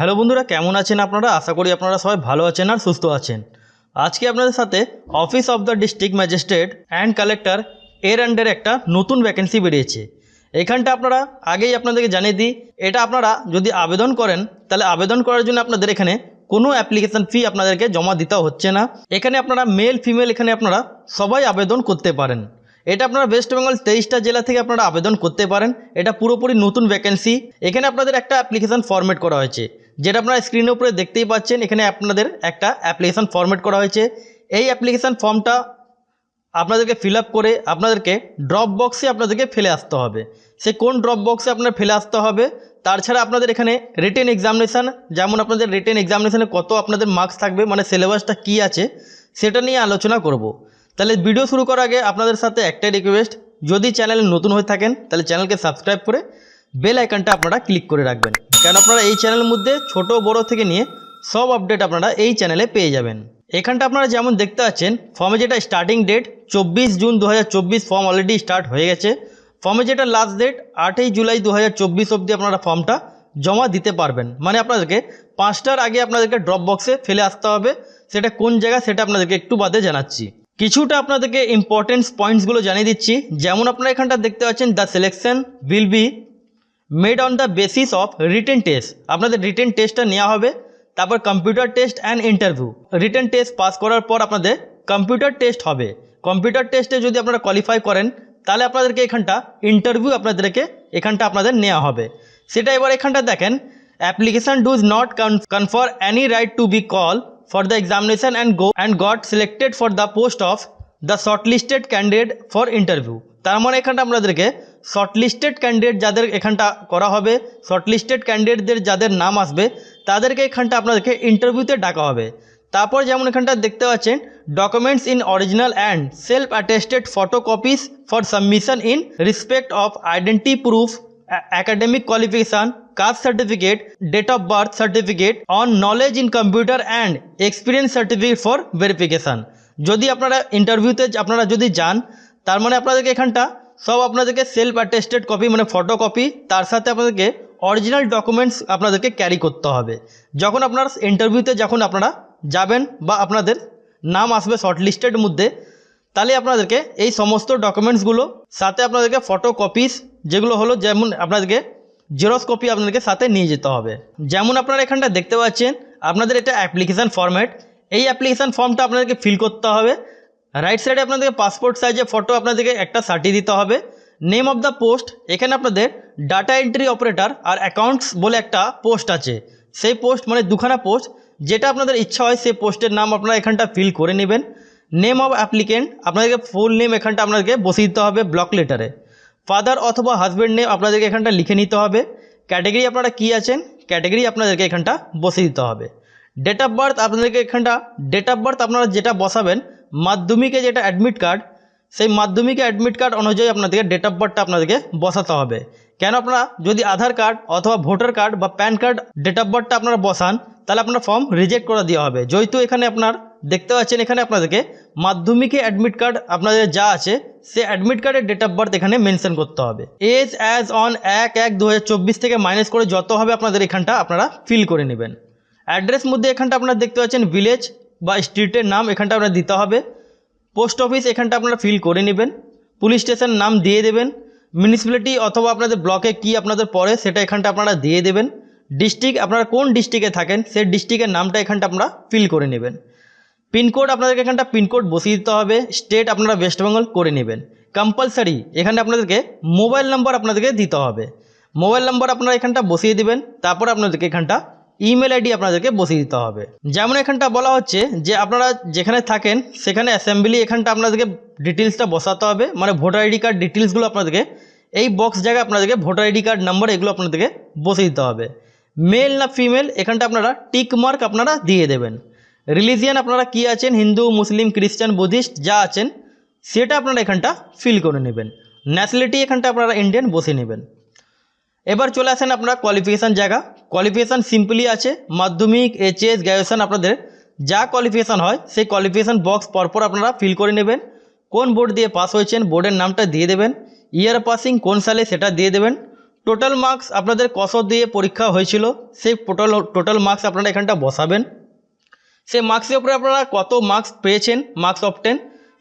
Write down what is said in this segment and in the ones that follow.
Hello বন্ধুরা, কেমন আছেন আপনারা? আশা করি আপনারা সবাই ভালো আছেন আর সুস্থ আছেন। আজকে আপনাদের সাথে office of the district magistrate and collector এর আন্ডারে একটা নতুন ভ্যাকেন্সি বেরিয়েছে। এখানটা আপনারা আগেই আপনাদেরকে জানিয়ে দিই, এটা আপনারা যদি আবেদন করেন, তাহলে আবেদন করার জন্য আপনাদের এখানে কোনো অ্যাপ্লিকেশন ফি আপনাদেরকে জমা দিতে হচ্ছে না। এখানে আপনারা মেল ফিমেল এখানে আপনারা সবাই আবেদন করতে পারেন। এটা আপনারা ওয়েস্ট বেঙ্গল তেইশটা জেলা থেকে আপনারা আবেদন করতে পারেন। এটা পুরোপুরি নতুন ভ্যাকেন্সি এখানে আপনাদের একটা অ্যাপ্লিকেশন ফরম্যাট করা হয়েছে। যেটা আপনারা স্ক্রিনের উপরে দেখতেই পাচ্ছেন, এখানে আপনাদের একটা অ্যাপ্লিকেশান ফরম্যাট করা হয়েছে। এই অ্যাপ্লিকেশান ফর্মটা আপনাদেরকে ফিল করে আপনাদেরকে ড্রপ বক্সে আপনাদেরকে ফেলে আসতে হবে। সে কোন ড্রপ বক্সে আপনার ফেলে আসতে হবে তাছাড়া আপনাদের এখানে রিটেন এক্সামিনেশান যেমন আপনাদের রিটেন এক্সামিনেশানে কত আপনাদের মার্কস থাকবে মানে সিলেবাসটা কী আছে, সেটা নিয়ে আলোচনা করব। তাহলে ভিডিও শুরু করার আগে আপনাদের সাথে একটাই রিকোয়েস্ট যদি চ্যানেলে নতুন হয়ে থাকেন, তাহলে চ্যানেলকে সাবস্ক্রাইব করে বেল আইকনটা আপনারা ক্লিক করে রাখবেন। কেন আপনারা এই চ্যানেলের মধ্যে ছোট, বড় থেকে নিয়ে সব আপডেট আপনারা এই চ্যানেলে পেয়ে যাবেন। এখানটা আপনারা যেমন দেখতে পাচ্ছেন ফর্মে যেটা স্টার্টিং ডেট চব্বিশ জুন দু হাজার চব্বিশ ফর্ম অলরেডি স্টার্ট হয়ে গেছে। ফর্মে যেটা লাস্ট ডেট আটই জুলাই দু হাজার চব্বিশ অবধি আপনারা ফর্মটা জমা দিতে পারবেন। মানে আপনাদেরকে পাঁচটার আগে আপনাদেরকে ড্রপ বক্সে ফেলে আসতে হবে। সেটা কোন জায়গা সেটা আপনাদেরকে একটু বাদে জানাচ্ছি। কিছুটা আপনাদেরকে ইম্পর্টেন্স পয়েন্টসগুলো জানিয়ে দিচ্ছি। যেমন আপনারা এখানটা দেখতে পাচ্ছেন the selection will be made on the basis of written test আপনাদের রিটেন টেস্টটা নেওয়া হবে, তারপর computer test and interview written test pass করার পর আপনাদের কম্পিউটার টেস্ট হবে। কম্পিউটার টেস্টে যদি আপনারা কোয়ালিফাই করেন, তাহলে আপনাদেরকে এখানটা ইন্টারভিউ আপনাদেরকে এখানটা আপনাদের নেওয়া হবে। সেটা এবার এখানটা দেখেন application does not confer any right to be call for the examination and go and got selected for the post of the shortlisted candidate for interview তার মানে এখানটা আপনাদেরকে শর্টলিস্টেড ক্যান্ডিডেট যাদের এখানটা করা হবে শর্টলিস্টেড ক্যান্ডিডেটদের যাদের নাম আসবে তাদেরকে এখানটা আপনাদেরকে ইন্টারভিউতে ডাকা হবে। তারপর যেমন এখানটা দেখতে পাচ্ছেন documents in original and self attested photocopies for submission in respect of identity proof academic qualification, caste certificate, date of birth certificate on knowledge in computer and experience certificate for verification. যদি আপনারা ইন্টারভিউতে আপনারা যদি যান তার মানে আপনাদেরকে এখানটা সব আপনাদেরকে সেলফ অ্যাটেস্টেড কপি মানে ফটো কপি তার সাথে আপনাদেরকে অরিজিনাল ডকুমেন্টস আপনাদেরকে ক্যারি করতে হবে। যখন আপনার ইন্টারভিউতে যখন আপনারা যাবেন বা আপনাদের নাম আসবে শর্টলিস্টেড মধ্যে তাহলে আপনাদেরকে এই সমস্ত ডকুমেন্টসগুলো সাথে আপনাদেরকে ফটো কপিস যেগুলো হলো যেমন আপনাদেরকে জেরক্স কপি আপনাদেরকে সাথে নিয়ে যেতে হবে। যেমন আপনারা এখানটা দেখতে পাচ্ছেন, আপনাদের এটা অ্যাপ্লিকেশান ফরম্যাট এই অ্যাপ্লিকেশান ফর্মটা আপনাদেরকে ফিল করতে হবে। রাইট সাইডে আপনাদেরকে পাসপোর্ট সাইজে ফটো আপনাদেরকে একটা সার্টি দিতে হবে। নেম অফ দ্য পোস্ট এখানে আপনাদের ডাটা এন্ট্রি অপারেটর আর অ্যাকাউন্টস বলে একটা পোস্ট আছে। সেই পোস্ট মানে দুখানা পোস্ট যেটা আপনাদের ইচ্ছা হয় সেই পোস্টের নাম আপনারা এখানটা ফিল করে নেবেন। নেম অফ অ্যাপ্লিকেন্ট আপনাদেরকে ফুল নেম এখানটা আপনাদেরকে বসিয়ে দিতে হবে ব্লক লেটারে ফাদার অথবা হাজব্যান্ড নেম আপনাদেরকে এখানটা লিখে নিতে হবে। ক্যাটাগরি আপনারা কী আছেন? ক্যাটাগরি আপনাদেরকে এখানটা বসিয়ে দিতে হবে। ডেট অফ বার্থ আপনাদেরকে এখানটা ডেট অফ বার্থ আপনারা যেটা বসাবেন, মাধ্যমিকে যেটা অ্যাডমিট কার্ড সেই মাধ্যমিকে অ্যাডমিট কার্ড অনুযায়ী আপনাদেরকে ডেট অফ বার্থটা আপনাদেরকে বসাতে হবে। কেন আপনারা যদি আধার কার্ড অথবা ভোটার কার্ড বা প্যান কার্ড ডেট অফ বার্থটা আপনারা বসান, তাহলে আপনার ফর্ম রিজেক্ট করে দেওয়া হবে। যেহেতু এখানে আপনার দেখতে পাচ্ছেন এখানে আপনাদেরকে মাধ্যমিকে অ্যাডমিট কার্ড আপনাদের যা আছে সে অ্যাডমিট কার্ডের ডেট অফ বার্থ এখানে মেনশন করতে হবে। এজ অ্যাজ অন এক এক দু থেকে মাইনাস করে যত হবে আপনাদের এখানটা আপনারা ফিল করে নেবেন। অ্যাড্রেস মধ্যে এখানটা আপনারা দেখতে পাচ্ছেন ভিলেজ বা স্ট্রিটের নাম এখানটা আপনার দিতে হবে। পোস্ট অফিস এখানটা আপনারা ফিল করে নেবেন। পুলিশ স্টেশন নাম দিয়ে দেবেন। মিউনিসিপ্যালিটি অথবা আপনাদের ব্লকে কি আপনাদের পড়ে সেটা এখানটা আপনারা দিয়ে দেবেন। ডিস্ট্রিক্ট আপনারা কোন ডিস্ট্রিক্টে থাকেন, সেই ডিস্ট্রিক্টের নামটা এখানটা আপনারা ফিল করে নেবেন। পিনকোড আপনাদেরকে এখানটা পিনকোড বসিয়ে দিতে হবে, স্টেট আপনারা ওয়েস্ট বেঙ্গল করে নেবেন। কম্পালসারি, এখানে আপনাদেরকে মোবাইল নাম্বার আপনাদেরকে দিতে হবে। মোবাইল নাম্বার আপনারা এখানটা বসিয়ে দিবেন, তারপর আপনাদেরকে এখানটা ইমেল আইডি আপনাদেরকে বসিয়ে দিতে হবে। যেমন এখানটা বলা হচ্ছে যে আপনারা যেখানে থাকেন, সেখানে অ্যাসেম্বলি এখানটা আপনাদেরকে ডিটেলসটা বসাতে হবে মানে ভোটার আইডি কার্ড ডিটেলসগুলো আপনাদেরকে এই বক্স জায়গায় আপনাদেরকে ভোটার আইডি কার্ড নাম্বার এগুলো আপনাদেরকে বসিয়ে দিতে হবে। মেল না ফিমেল, এখানটা আপনারা টিক মার্ক আপনারা দিয়ে দেবেন। রিলিজিয়ান আপনারা কি আছেন? হিন্দু, মুসলিম, খ্রিস্টান, বুদ্ধিস্ট, যা আছেন, সেটা আপনারা এখানটা ফিল করে নেবেন। ন্যাশনালিটি এখানটা আপনারা ইন্ডিয়ান বসে নেবেন। এবার চলে আসেন আপনারা কোয়ালিফিকেশান জায়গা। কোয়ালিফিকেশান সিম্পলি আছে, মাধ্যমিক এইচএস গ্র্যাজুয়েশন আপনাদের যা কোয়ালিফিকেশান হয়, সেই কোয়ালিফিকেশান বক্স পরপর আপনারা ফিল করে নেবেন। কোন বোর্ড দিয়ে পাস হয়েছেন বোর্ডের নামটা দিয়ে দেবেন। ইয়ার পাসিং কোন সালে সেটা দিয়ে দেবেন। টোটাল মার্কস আপনাদের কত দিয়ে পরীক্ষা হয়েছিল, সেই টোটাল টোটাল মার্কস আপনারা এখানটা বসাবেন। সেই মার্কসের উপরে আপনারা কত মার্কস পেয়েছেন মার্কস অফ টেন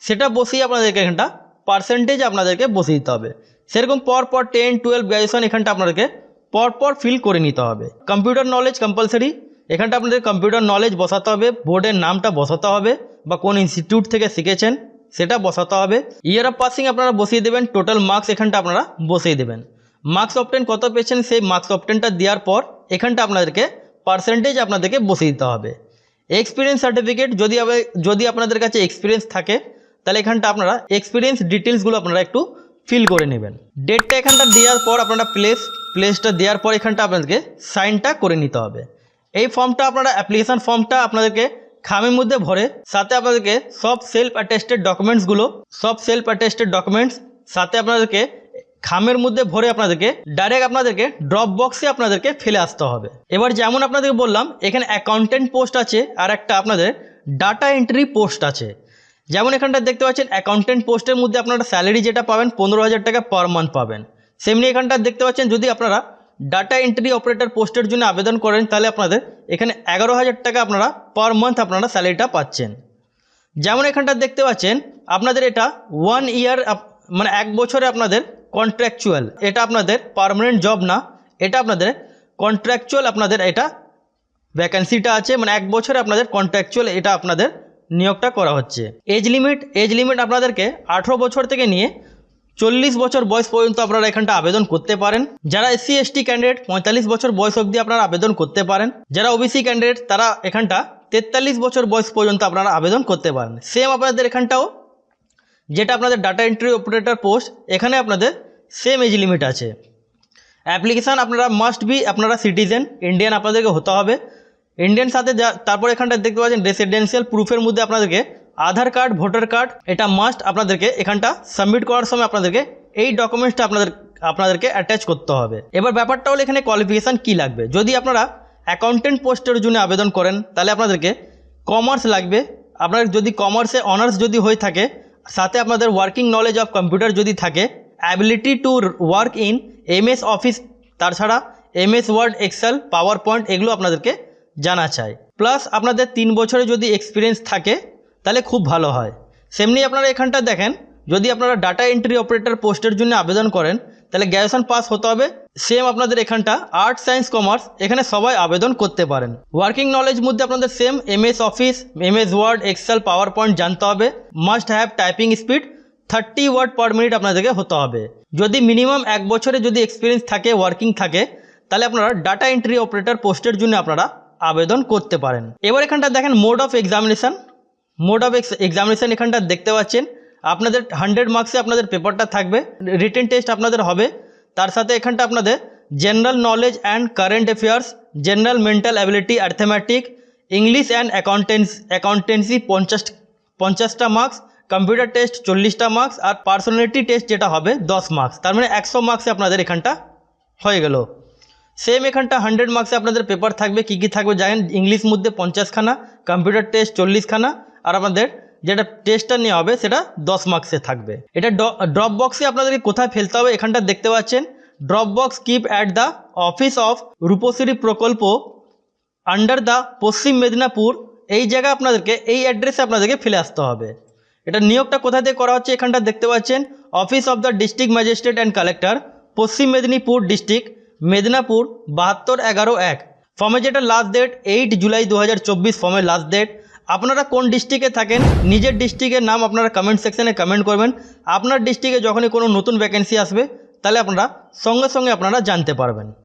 সেটা বসিয়ে আপনাদেরকে এখানটা পার্সেন্টেজ আপনাদেরকে বসিয়ে দিতে হবে। সেরকম পর পর টেন টুয়েলভ গ্র্যাজুয়েশন এখানটা আপনাদেরকে পর পর ফিল করে নিতে হবে। কম্পিউটার নলেজ কম্পালসারি এখানটা আপনাদের কম্পিউটার নলেজ বসাতে হবে বোর্ডের নামটা বসাতে হবে, বা কোন ইনস্টিটিউট থেকে শিখেছেন সেটা বসাতে হবে। ইয়ার অফ পাসিং আপনারা বসিয়ে দেবেন টোটাল মার্কস এখানটা আপনারা বসিয়ে দেবেন। মার্কস অপটেন কত পেয়েছেন, সেই মার্কস অপটেনটা দেওয়ার পর এখানটা আপনাদেরকে পার্সেন্টেজ আপনাদেরকে বসিয়ে দিতে হবে। এক্সপিরিয়েন্স সার্টিফিকেট যদি যদি আপনাদের কাছে এক্সপিরিয়েন্স থাকে, তাহলে এখানটা আপনারা এক্সপিরিয়েন্স ডিটেলসগুলো আপনারা একটু ফিল করে নেবেন। ডেটটা এখানটা দেওয়ার পর আপনারা প্লেস প্লেসটা দেওয়ার পর এখানটা আপনাদেরকে সাইনটা করে নিতে হবে। এই ফর্মটা আপনারা অ্যাপ্লিকেশান ফর্মটা আপনাদেরকে খামের মধ্যে ভরে, সাথে আপনাদেরকে সব সেলফ অ্যাটেস্টেড ডকুমেন্টসগুলো সব সেলফ অ্যাটেস্টেড ডকুমেন্টস সাথে আপনাদেরকে খামের মধ্যে ভরে আপনাদেরকে ডাইরেক্ট আপনাদেরকে ড্রপ বক্সে আপনাদেরকে ফেলে আসতে হবে। এবার যেমন আপনাদেরকে বললাম, এখানে অ্যাকাউন্টেন্ট পোস্ট আছে আর একটা আপনাদের ডাটা এন্ট্রি পোস্ট আছে। যেমন এখানটা দেখতে পাচ্ছেন অ্যাকাউন্টেন্ট পোস্টের মধ্যে আপনারা স্যালারি যেটা পাবেন, পনেরো হাজার টাকা পার মান্থ পাবেন। সেমনি এখানটা দেখতে পাচ্ছেন, যদি আপনারা ডাটা এন্ট্রি অপারেটর পোস্টের জন্য আবেদন করেন, তাহলে আপনাদের এখানে এগারো হাজার টাকা আপনারা পার মান্থ আপনারা স্যালারিটা পাচ্ছেন। যেমন এখানটা দেখতে পাচ্ছেন, আপনাদের এটা ওয়ান ইয়ার মানে এক বছরে আপনাদের কন্ট্রাকচুয়াল এটা আপনাদের পার্মানেন্ট জব না, এটা আপনাদের কন্ট্রাকচুয়াল আপনাদের এটা ভ্যাকেন্সিটা আছে মানে এক বছরে আপনাদের কন্ট্রাকচুয়াল এটা আপনাদের নিয়োগটা করা হচ্ছে। এজ লিমিট এজ লিমিট আপনাদেরকে আঠেরো বছর থেকে নিয়ে চল্লিশ বছর বয়স পর্যন্ত আপনারা এখানটা আবেদন করতে পারেন। যারা এসসি এসটি ক্যান্ডিডেট পঁয়তাল্লিশ বছর বয়স অবধি আপনারা আবেদন করতে পারেন। যারা ওবিসি ক্যান্ডিডেট তারা এখানটা তেতাল্লিশ বছর বয়স পর্যন্ত আপনারা আবেদন করতে পারেন। সেম আপনাদের এখানটাও যেটা আপনাদের ডাটা এন্ট্রি অপারেটর পোস্ট এখানে আপনাদের সেম এজ লিমিট আছে। অ্যাপ্লিকেশান আপনারা মাস্ট বি আপনারা সিটিজেন ইন্ডিয়ান আপনাদেরকে হতে হবে। ইন্ডিয়ান সাথে যা, তারপর এখানটা দেখতে পাচ্ছেন রেসিডেন্সিয়াল প্রুফের মধ্যে আপনাদেরকে আধার কার্ড ভোটার কার্ড এটা মাস্ট আপনাদেরকে এখানটা সাবমিট করার সময় আপনাদেরকে এই ডকুমেন্টসটা আপনাদের, আপনাদেরকে অ্যাটাচ করতে হবে। এবার ব্যাপারটা হলো এখানে কোয়ালিফিকেশান কী লাগবে? যদি আপনারা অ্যাকাউন্টেন্ট পোস্টের জন্য আবেদন করেন, তাহলে আপনাদেরকে কমার্স লাগবে। আপনার যদি কমার্সে অনার্স যদি হয়ে থাকে সাথে আপনাদের ওয়ার্কিং নলেজ অফ কম্পিউটার যদি থাকে ability to work in MS Office তাছাড়া MS word Excel power point এগুলো আপনাদেরকে জানা চাই। প্লাস আপনাদের তিন বছরে যদি এক্সপিরিয়েন্স থাকে, তাহলে খুব ভালো হয়। সেমনি আপনারা এখানটা দেখেন, যদি আপনারা ডাটা এন্ট্রি অপারেটর পোস্টের জন্য আবেদন করেন তাহলে গ্র্যাজুয়েশন পাস হতে হবে। সেম আপনাদের এখানটা। আর্টস সায়েন্স কমার্স এখানে সবাই আবেদন করতে পারেন। ওয়ার্কিং নলেজ মধ্যে আপনাদের same MS Office MS Word Excel PowerPoint জানতে হবে। Must have typing speed thirty word per minute আপনাদেরকে হতে হবে। যদি মিনিমাম এক বছরে যদি এক্সপিরিয়েন্স থাকে ওয়ার্কিং থাকে, তাহলে আপনারা ডাটা এন্ট্রি অপারেটর পোস্টের জন্য আপনারা আবেদন করতে পারেন। এবার এখানটা দেখেন mode of examination mode of ex examination এখানটা দেখতে পাচ্ছেন। আপনাদের হান্ড্রেড মার্কসে আপনাদের পেপারটা থাকবে। রিটেন টেস্ট আপনাদের হবে। তার সাথে এখানটা আপনাদের general knowledge and current affairs general mental ability arithmetic English and accountants accountancy পঞ্চাশ, পঞ্চাশটা মার্কস কম্পিউটার টেস্ট চল্লিশটা মার্কস আর পার্সোনালিটি টেস্ট যেটা হবে দশ মার্কস তার মানে একশো মার্কসে আপনাদের এখানটা হয়ে গেল। সেম এখানটা হান্ড্রেড মার্কসে আপনাদের পেপার থাকবে। কী কী থাকবে জানেন? ইংলিশ মধ্যে পঞ্চাশখানা কম্পিউটার টেস্ট চল্লিশখানা আর আপনাদের যেটা টেস্টটা নেওয়া হবে সেটা দশ মার্কসে থাকবে। এটা ড্রপ বক্সে আপনাদেরকে কোথায় ফেলতে হবে এখানটা দেখতে পাচ্ছেন। Drop box keep at the office of Rupashree প্রকল্প আন্ডার দ্য পশ্চিম মেদিনীপুর, এই জায়গায় আপনাদেরকে, এই অ্যাড্রেসে আপনাদেরকে ফেলে আসতে হবে। এটা নিয়োগটা কোথা থেকে করা হচ্ছে এখানটা দেখতে পাচ্ছেন। Office of the district magistrate and collector Paschim Medinipur district Medinipur বাহাত্তর এগারো এক। ফর্মে যেটা লাস্ট ডেট এইট জুলাই দু হাজার চব্বিশ ফর্মের লাস্ট ডেট আপনারা কোন ডিস্ট্রিক্টে থাকেন, নিজের ডিস্ট্রিক্টের নাম আপনারা কমেন্ট সেকশনে কমেন্ট করবেন। আপনার ডিস্ট্রিক্টে যখনই কোনো নতুন ভ্যাকেন্সি আসবে, তাহলে আপনারা সঙ্গে সঙ্গে আপনারা জানতে পারবেন।